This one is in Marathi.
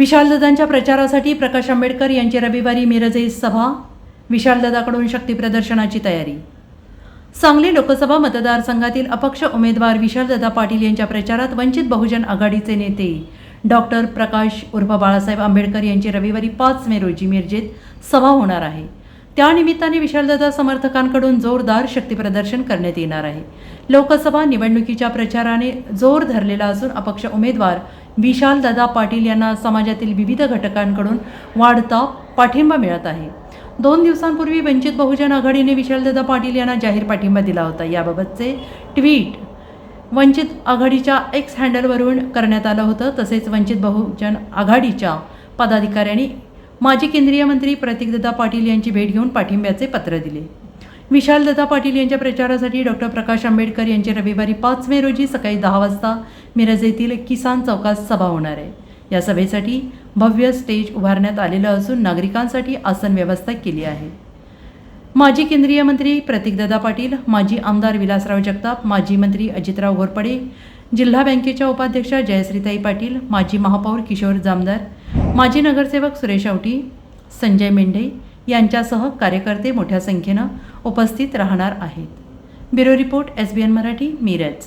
विशालदादांच्या प्रचारासाठी प्रकाश आंबेडकर यांची रविवारी मिरज सभा विशालदादाकडून शक्तीप्रदर्शनाची तयारी. सांगली लोकसभा मतदारसंघातील अपक्ष उमेदवार विशालदादा पाटील यांच्या प्रचारात वंचित बहुजन आघाडीचे नेते डॉक्टर प्रकाश उर्फ बाळासाहेब आंबेडकर यांची रविवारी पाच मे रोजी मिरजेत सभा होणार आहे. त्यानिमित्ताने विशालदादा समर्थकांकडून जोरदार शक्तीप्रदर्शन करण्यात येणार आहे. लोकसभा निवडणुकीच्या प्रचाराने जोर धरलेला असून अपक्ष उमेदवार विशालदादा पाटील यांना समाजातील विविध घटकांकडून वाढता पाठिंबा मिळत आहे. दोन दिवसांपूर्वी वंचित बहुजन आघाडीने विशालदादा पाटील यांना जाहीर पाठिंबा दिला होता. याबाबतचे ट्विट वंचित आघाडीच्या एक्स हँडलवरून करण्यात आलं होतं. तसेच वंचित बहुजन आघाडीच्या पदाधिकाऱ्यांनी माजी केंद्रीय मंत्री प्रतीकदादा पाटील यांची भेट घेऊन पाठिंब्याचे पत्र दिले. विशाल दत्ता पाटील यांच्या प्रचारासाठी डॉक्टर प्रकाश आंबेडकर यांची रविवारी पाच मे रोजी सकाळी दहा वाजता मिरज येथील किसान चौकात सभा होणार आहे. या सभेसाठी भव्य स्टेज उभारण्यात आलेलं असून नागरिकांसाठी आसन व्यवस्था केली आहे. माजी केंद्रीय मंत्री प्रतीकदादा पाटील माजी आमदार विलासराव जगताप माजी मंत्री अजितराव घोरपडे जिल्हा बँकेच्या उपाध्यक्षा जयश्रीताई पाटील माजी महापौर किशोर जामदार माजी नगरसेवक सुरेश आवटी संजय मेंढे यांच्यासह कार्यकर्ते मोठ्या संख्येनं उपस्थित राहणार आहेत. Bureau report S B N Marathi Miraj.